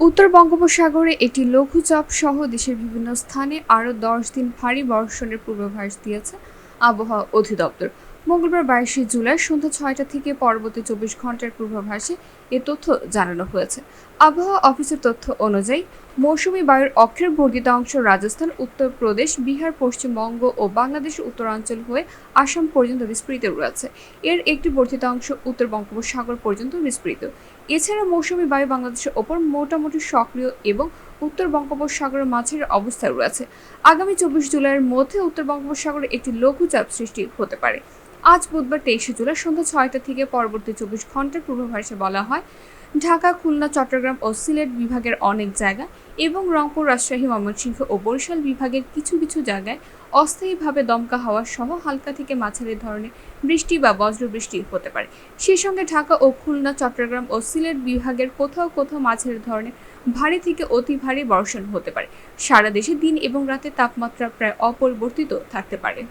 উত্তর বঙ্গোপসাগরে একটি লঘুচাপ সহ দেশের বিভিন্ন স্থানে আরও দশ দিন ভারী বর্ষণের পূর্বাভাস দিয়েছে আবহাওয়া অধিদপ্তর। মঙ্গলবার বাইশে জুলাই সন্ধ্যা ছয়টা থেকে পরবর্তী চব্বিশ ঘণ্টার পূর্বাভাসে এ তথ্য জানানো হয়েছে। আবহাওয়া অফিসের তথ্য অনুযায়ী, মৌসুমী বায়ুর অক্ষের বর্ধিত অংশ রাজস্থান উত্তরপ্রদেশ বিহার, পশ্চিমবঙ্গ ও বাংলাদেশের উত্তরাঞ্চল হয়ে আসাম পর্যন্ত বিস্তৃত রয়েছে। এর একটি বর্ধিত অংশ উত্তর বঙ্গোপসাগর পর্যন্ত বিস্তৃত। এছাড়া মৌসুমী বায়ু বাংলাদেশের ওপর মোটামুটি সক্রিয় এবং উত্তর বঙ্গোপসাগরের মাঝের অবস্থায় রয়েছে। আগামী চব্বিশ জুলাইয়ের মধ্যে উত্তর বঙ্গোপসাগরে একটি লঘুচাপ সৃষ্টি হতে পারে। আজ বুধবার তেইশে জুলাই সন্ধ্যা ছয়টা থেকে পরবর্তী চব্বিশ ঘণ্টার পূর্বাভাসে বলা হয়, ঢাকা, খুলনা, চট্টগ্রাম ও সিলেট বিভাগের অনেক জায়গা এবং রংপুর, রাজশাহী, ময়মনসিংহ ও বরিশাল বিভাগের কিছু কিছু জায়গায় অস্থায়ীভাবে দমকা হাওয়া সহ হালকা থেকে মাঝারি ধরনের বৃষ্টি বা বজ্রবৃষ্টি হতে পারে। সেই সঙ্গে ঢাকা ও খুলনা, চট্টগ্রাম ও সিলেট বিভাগের কোথাও কোথাও মাঝারি ধরনের ভারী থেকে অতি ভারী বর্ষণ হতে পারে। সারা দেশে দিন এবং রাতে তাপমাত্রা প্রায় অপরিবর্তিত থাকতে পারে।